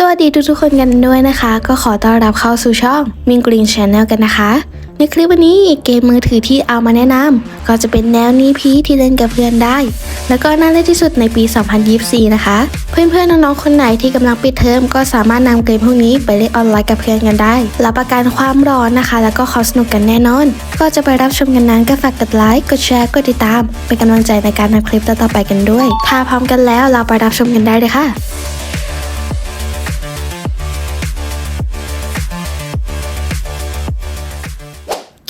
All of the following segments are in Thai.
สวัสดีทุกๆคนกันด้วยนะคะ ก็ขอต้อนรับเข้าสู่ช่องมิงกรีนชาแนลกันนะคะ ในคลิปวันนี้เกมมือถือที่เอามาแนะนำก็จะเป็นแนวนี้พีที่เล่นกับเพื่อนได้ แล้วก็น่าเล่นที่สุดในปี 2024 นะคะ เพื่อนๆน้องๆคนไหนที่กำลังปิดเทอมก็สามารถนำเกมพวกนี้ไปเล่นออนไลน์กับเพื่อนกันได้รับประกันความร้อนนะคะ แล้วก็ความสนุกกันแน่นอน ก็จะไปรับชมกันนั้นก็ฝากกดไลค์กดแชร์กดติดตามเป็นกำลังใจในการทำคลิปต่อๆไปกันด้วยถ้าพร้อมกันแล้วเราไปรับชมกันได้เลยค่ะ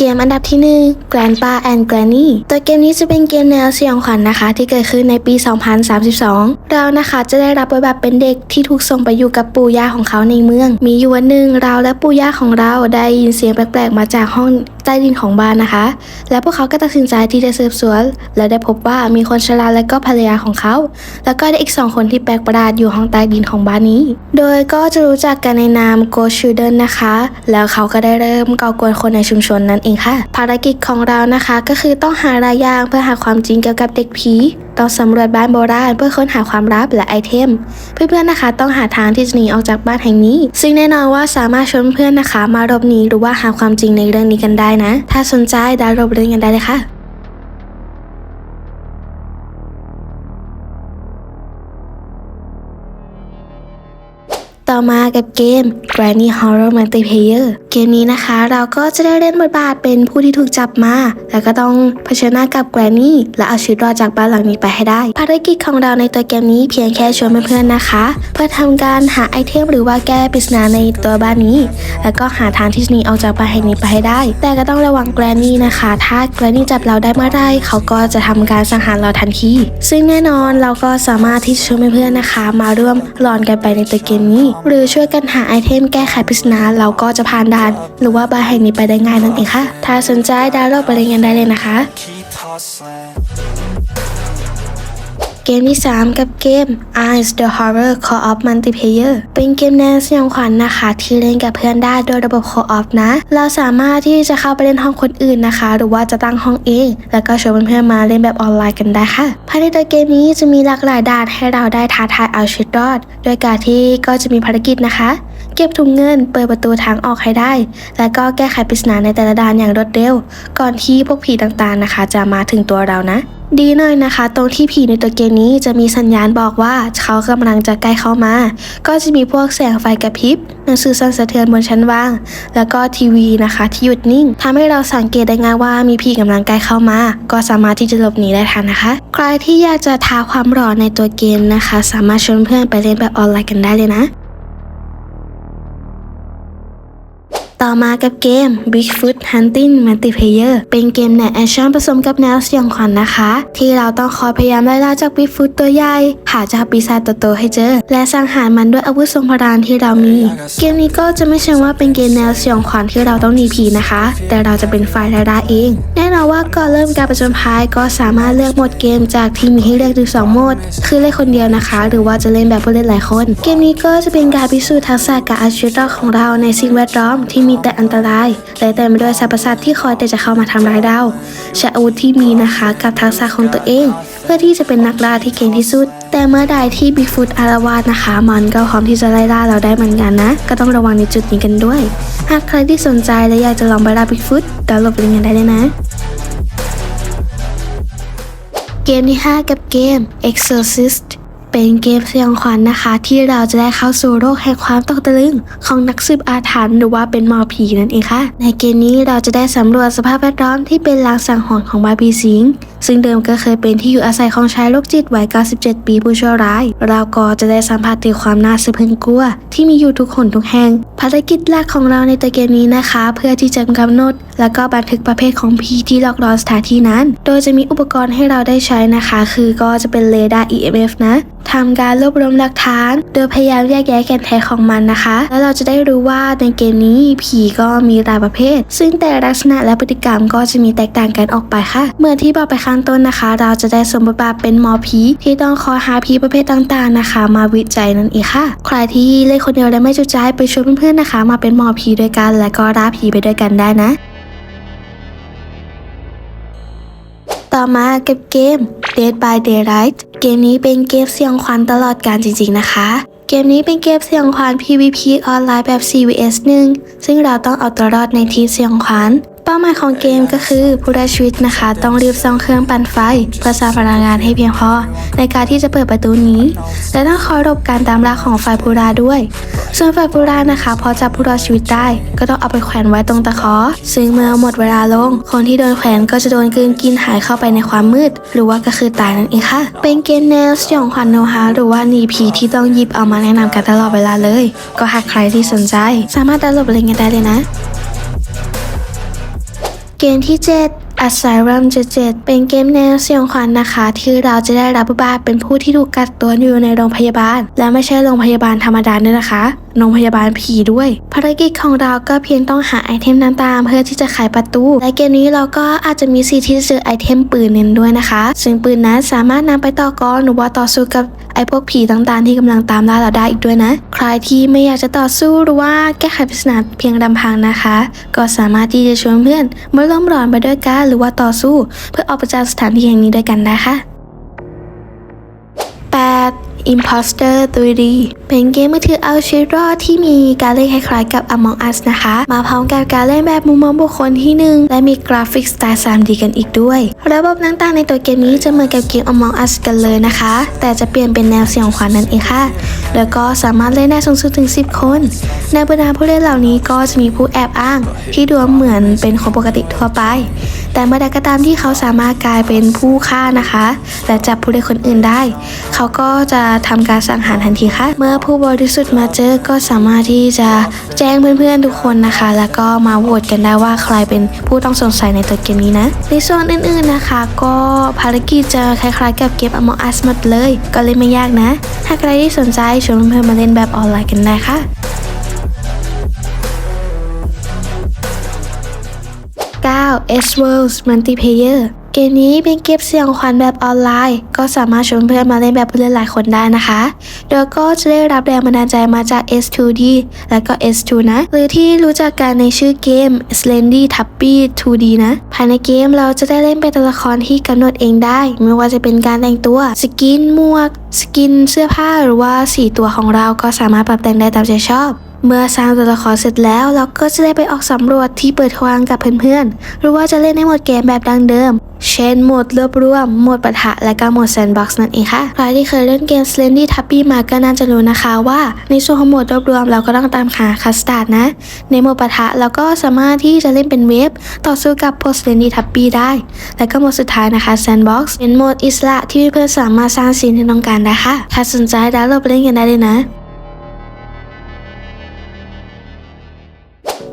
เกมอันดับที่ 1 Grandpa and Granny ตัวเกมนี้จะเป็นเกมแนวสยองขวัญนนะคะ ที่เกิดขึ้นในปี 2032 เรานะคะจะได้รับบทบาทเป็นเด็กที่ถูกส่งไปอยู่กับปู่ย่าของเขาในเมือง มีอยู่วันหนึ่งเราและปู่ย่าของเราได้ยินเสียงแปลกๆ มาจากห้อง ใต้ดินของบ้านนะคะ และพวกเขาก็ตัดสินใจที่จะสืบสวน และได้พบว่ามีคนชราและก็ภรรยาของเขา แล้วก็ได้อีกสองคนที่แปลกประหลาดอยู่ห้องใต้ดินของบ้านนี้ โดยก็จะรู้จักกันในนามโกชูเดนนะคะ แล้วเขาก็ได้เริ่มก่อกวนคนในชุมชนนั้นเองค่ะ ภารกิจของเรานะคะ ก็คือต้องหารายย่างเพื่อหาความจริงเกี่ยวกับเด็กผี ต้องสำรวจบ้านโบราณเพื่อค้นหาความลับและไอเทม เพื่อนๆนะคะต้องหาทางที่จะหนีออกจากบ้านแห่งนี้ ซึ่งแน่นอนว่าสามารถชวนเพื่อนนะคะ มารบหนีหรือว่าหาความจริงในเรื่องนี้กันได้นะ ถ้าสนใจดาวรบเรื่องกันได้เลยค่ะ อมากับเกม Granny Horror Multiplayer เกมนี้นะคะ เราก็จะได้เล่นบทบาทเป็นผู้ที่ถูกจับมา แล้วก็ต้องเผชิญหน้ากับ Granny และเอาชีวิตรอดจากบ้านหลังนี้ไปให้ได้ ภารกิจของเราในตัวเกมนี้เพียงแค่ชวนเพื่อนๆนะคะ เพื่อทำการหาไอเทมหรือว่าแก้ปริศนาในตัวบ้านนี้ แล้วก็หาทางที่จะหนีออกจากบ้านแห่งนี้ไปให้ได้ แต่ก็ต้องระวัง Granny นะคะ ถ้า Granny จับเราได้เมื่อไรเขาก็จะทำการสังหารเราทันทีซึ่งแน่นอนเราก็สามารถที่จะชวนเพื่อนๆนะคะ มาร่วมหลอนกันไปในตัวเกมนี้หรือช่วยกันหาไอเทมแก้ไขปริศนาเราก็จะผ่านด่าน หรือว่าบ้านแห่งนี้ไปได้ง่ายนั่นเองค่ะ ถ้าสนใจดาวน์โหลดไปเล่นกันได้เลยนะคะ เกมที่ 3 กับเกม Eyes the Horror Co-op Multiplayer เป็นเกมแนวสยองขวัญนะคะ ที่เล่นกับเพื่อนได้โดยระบบ Co-op นะ เราสามารถที่จะเข้าไปเล่นห้องคนอื่นนะคะ หรือว่าจะตั้งห้องเอง แล้วก็ชวนเพื่อนๆมาเล่นแบบออนไลน์กันได้ค่ะ ภายในตัวเกมนี้จะมีหลากหลายด่านให้เราได้ท้าทายเอาชีวิตรอด โดยการที่ก็จะมีภารกิจนะคะ เก็บถุงเงิน เปิดประตูทางออกให้ได้ แล้วก็แก้ไขปริศนาในแต่ละด่านอย่างรวดเร็ว ก่อนที่พวกผีต่างๆนะคะ จะมาถึงตัวเรานะ ดีหน่อยนะคะ ตรงที่ผีในตัวเกมนี้จะมีสัญญาณบอกว่าเขากำลังจะใกล้เข้ามา ก็จะมีพวกแสงไฟกระพริบหนังสือสั่นสะเทือนบนชั้นวาง แล้วก็ทีวีนะคะที่หยุดนิ่งทำให้เราสังเกตได้ง่ายว่ามีผีกำลังใกล้เข้ามา ก็สามารถที่จะหลบหนีได้ทันนะคะ ใครที่อยากจะท้าความร้อนในตัวเกมนะคะ สามารถชวนเพื่อนไปเล่นแบบออนไลน์กันได้เลยนะ ต่อมากับเกม Bigfoot Hunting Multiplayer เป็นเกมแนวแอคชั่นผสมกับแนวสยองขวัญนะคะ ที่เราต้องคอยพยายามไล่ล่าจาก Bigfoot ตัวใหญ่หาเจ้าปีศาจตัวโตให้เจอ และสังหารมันด้วยอาวุธทรงพลานที่เรามี เกมนี้ก็จะไม่ใช่ว่าเป็นเกมแนวสยองขวัญที่เราต้องหนีผีนะคะ แต่เราจะเป็นฝ่ายไล่ล่าเอง แน่นอนว่าก่อนเริ่มการประจนภัยก็สามารถเลือกโหมดเกมจากที่มีให้เลือกถึงสองโหมด คือเล่นคนเดียวนะคะ หรือว่าจะเล่นแบบผู้เล่นหลายคน เกมนี้ก็จะเป็นการพิสูจน์ทักษะการเอาชีวิตรอดของเราในสิ่งแวดล้อมที่มีแต่อันตรายและเต็มไปด้วยสรรพสัตว์ที่คอยแต่จะเข้ามาทำร้ายเราใช้อาวุธที่มีนะคะกับทักษะของตัวเอง เพื่อที่จะเป็นนักล่าที่เก่งที่สุด แต่เมื่อใดที่บิ๊กฟุตอารวาสนะคะ มันก็พร้อมที่จะไล่ล่าเราได้เหมือนกันนะ ก็ต้องระวังในจุดนี้กันด้วย หากใครที่สนใจและอยากจะลองไปล่าบิ๊กฟุตดาวน์โหลดไปเล่นกันได้เลยนะเกมที่ 5 กับเกม Exorcist เป็นเกมสยองขวัญนะคะ ที่เราจะได้เข้าสู่โลกแห่งความตกตะลึง ของนักสืบอาถรรพ์หรือว่าเป็นมอผีนั่นเองค่ะ ในเกมนี้เราจะได้สำรวจสภาพแวดล้อมที่เป็นลางสังหรณ์ของบาร์บีสิง ซึ่งเดิมก็เคยเป็นที่อยู่อาศัยของชายโรคจิตวัย 97 ปีผู้ชั่วร้าย เราก็จะได้สัมผัสถึงความน่าสะพรึงกลัว ที่มีอยู่ทุกคนทุกแห่ง ภารกิจหลักของเราในตัวเกมนี้นะคะ เพื่อที่จะกำหนด แล้วก็บันทึกประเภทของผีที่หลอกหลอนสถานที่นั้น โดยจะมีอุปกรณ์ให้เราได้ใช้นะคะ คือก็จะเป็นเรดาร์ EMF นะทำการรวบรวมหลักฐาน โดยพยายามแยกแยะแกนแท้ของมันนะคะ แล้วเราจะได้รู้ว่าในเกมนี้ผีก็มีหลายประเภท ซึ่งแต่ลักษณะและพฤติกรรมก็จะมีแตกต่างกันออกไปค่ะเมื่อที่บอกไปค่ะข้างต้นนะคะ เราจะได้สมบทบาทเป็นหมอผีที่ต้องคอยหาผีประเภทต่างๆนะคะ มาวิจัยนั่นเองค่ะ ใครที่เล่นคนเดียวและไม่จุใจไปชวนเพื่อนๆนะคะ มาเป็นหมอผีด้วยกัน และก็ล่าผีไปด้วยกันได้นะ ต่อมากับเกม Dead by Daylight เกมนี้เป็นเกมสยงขวัญตลอดการจริง ๆ นะคะเกมนี้เป็นเกมสยงขวัญ PVP ออนไลน์แบบ CVS 1 ซึ่งเราต้องเอาตัวรอดในที่สยงขวัญ เป้าหมายของเกมก็คือผู้ได้ชีวิตนะคะ ต้องรีบซ่องเครื่องปั่นไฟ เพื่อสร้างพลังงานให้เพียงพอในการที่จะเปิดประตูนี้ และต้องคอยหลบการตามล่าของฝ่ายผู้ราด้วย ส่วนฝ่ายผู้รานะคะ พอจับผู้รอดชีวิตได้ ก็ต้องเอาไปแขวนไว้ตรงตะขอ ซึ่งเมื่อหมดเวลาลง คนที่โดนแขวนก็จะโดนกลืนกินหายเข้าไปในความมืด หรือว่าก็คือตายนั่นเองค่ะ เป็นเกมแนวสยองขวัญโนฮาหรือว่าหนีผีที่ต้องหยิบเอามาแนะนำกันตลอดเวลาเลย ก็หากใครที่สนใจ สามารถดาวน์โหลดไปเล่นกันได้เลยนะ เกมที่ 7 Asylum 77 เป็นเกมแนวสยองขวัญนะคะ ที่เราจะได้รับบทบาทเป็นผู้ที่ถูกกักตัวอยู่ในโรงพยาบาล และไม่ใช่โรงพยาบาลธรรมดาด้วยนะคะโรงพยาบาลผีด้วย ภารกิจของเราก็เพียงต้องหาไอเทมต่างๆเพื่อที่จะไขประตูและเกมนี้เราก็อาจจะมีสิทธิ์ที่จะเจอไอเทมปืนเน้นด้วยนะคะ ซึ่งปืนนั้นสามารถนำไปต่อกรหรือว่าต่อสู้กับไอพวกผีต่างๆ ที่กำลังตามล่าเราได้อีกด้วยนะ ใครที่ไม่อยากจะต่อสู้หรือว่าแก้ไขปริศนาเพียงลำพังนะคะ ก็สามารถที่จะชวนเพื่อนมาร่วมหลอนไปด้วยกันหรือว่าต่อสู้ เพื่อออกไปจากสถานที่แห่งนี้ด้วยกันได้ค่ะ 8. Imposter 3D เป็นเกมมือถือเอาชีวิตรอดที่มีการเล่นคล้ายๆกับ Among Us นะคะ มาพร้อมกับการเล่นแบบมุมมองบุคคลที่หนึ่งและมีกราฟิกสไตล์ 3D กันอีกด้วย ระบบต่างๆในตัวเกมนี้จะเหมือนกับเกม Among Us กันเลยนะคะ แต่จะเปลี่ยนเป็นแนวเสียงขวัญนั่นเองค่ะ แล้วก็สามารถเล่นได้สูงสุดถึง 10 คน ในบรรดาผู้เล่นเหล่านี้ก็จะมีผู้แอบอ้าง ที่ดูเหมือนเป็นคนปกติทั่วไป แต่เมื่อใดก็ตามที่เขาสามารถกลายเป็นผู้ฆ่านะคะ และจับผู้เล่นคนอื่นได้ เขาก็จะทำการสังหารทันทีค่ะ เมื่อผู้บริสุทธิ์มาเจอก็สามารถที่จะแจ้งเพื่อนๆทุกคนนะคะ แล้วก็มาโหวตกันได้ว่าใครเป็นผู้ต้องสงสัยในตัวเกมนี้นะในส่วนอื่นๆนะคะ ก็ภารกิจจะคล้ายๆ กับเกม Among Us หมดเลย ก็เล่นไม่ยากนะ ถ้าใครที่สนใจชวนเพื่อนๆมาเล่นแบบออนไลน์กันได้ค่ะ 9 S Worlds Multiplayer เกมนี้เป็นเกมเสียงขวัญแบบออนไลน์ ก็สามารถชวนเพื่อนมาเล่นแบบผู้เล่นหลายคนได้นะคะ โดยก็จะได้รับแรงบันดาลใจมาจาก S2D และก็ S2 นะ หรือที่รู้จักกันในชื่อเกม Slendy Tappy 2D นะ ภายในเกมเราจะได้เล่นเป็นตัวละครที่กำหนดเองได้ ไม่ว่าจะเป็นการแต่งตัว สกินหมวก สกินเสื้อผ้าหรือว่าสีตัวของเราก็สามารถปรับแต่งได้ตามใจชอบ เมื่อสร้างตัวละครเสร็จแล้วเราก็จะได้ไปออกสำรวจที่เปิดทางกับเพื่อนๆ หรือว่าจะเล่นในโหมดเกมแบบดังเดิม เช่นโหมดรวบรวม โหมดปะทะ และก็โหมดแซนด์บ็อกซ์นั่นเองค่ะ ใครที่เคยเล่นเกม Slendy Tappy มาก็น่าจะรู้นะคะว่าในส่วนของโหมดรวบรวมเราก็ต้องตามหาคัสตาร์ดนะ ในโหมดปะทะเราก็สามารถที่จะเล่นเป็นเวฟต่อสู้กับพวก Slendy Tappy ได้ และก็โหมดสุดท้ายนะคะแซนด์บ็อกซ์เป็นโหมดอิสระที่เพื่อนๆสามารถสร้างซีนที่ต้องการได้ค่ะถ้าสนใจดาวน์โหลดไปเล่นกันได้เลยนะ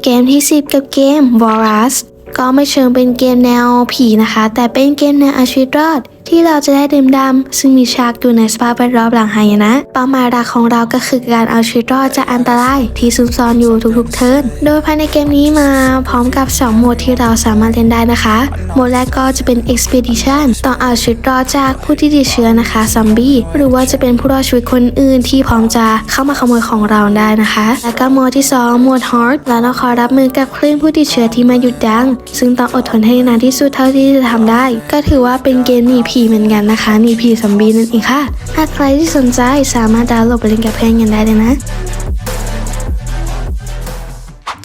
เกมที่ 10 กับเกม v o r u s ก็ไม่เชิงเป็นเกมแนวผีนะคะ แต่เป็นเกมแนวเอาชีวิตรอด ที่เราจะได้ดื่มดำซึ่งมีฉากอยู่ในสภาพแวดล้อมหลังหายนะ เป้าหมายหลักของเราก็คือการเอาชีวิตรอดจากอันตรายที่ซุกซ่อนอยู่ทุกๆเทิร์นโดยภายในเกมนี้มาพร้อมกับ 2 โหมดที่เราสามารถเล่นได้นะคะ โหมดแรกก็จะเป็น Expedition ต้องเอาชีวิตรอดจากผู้ที่ติดเชื้อนะคะซอมบี้หรือว่าจะเป็นผู้รอดชีวิตคนอื่นที่พร้อมจะเข้ามาขโมยของเราได้นะคะ แล้วก็โหมดที่ 2 โหมด Hard เราต้องคอยรับมือกับคลื่นผู้ติดเชื้อที่มาหยุดยั้งซึ่งต้องอดทนให้นานที่สุดเท่าที่จะทำได้ ก็ถือว่าเป็นเกมหนีผีเหมือนกันนะคะ นีผีซอมบี้นั่นเองค่ะถ้าใครที่สนใจสามารถดาวน์โหลดไปเล่นกับเพื่อนกันได้เลยนะ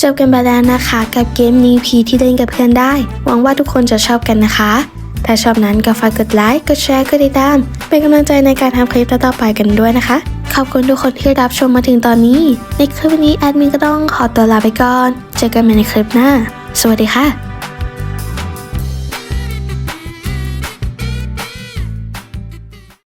จบกันไปแล้วนะคะ กับเกมนี้ผีที่เล่นกับเพื่อนได้ หวังว่าทุกคนจะชอบกันนะคะ ถ้าชอบนั้นก็ฝากกดไลค์กดแชร์กดติดตาม เป็นกำลังใจในการทำคลิปต่อไปกันด้วยนะคะ ขอบคุณทุกคนที่รับชมมาถึงตอนนี้ ในคลิปนี้แอดมินก็ต้องขอตัวลาไปก่อน เจอกันใหม่ในคลิปหน้า สวัสดีค่ะ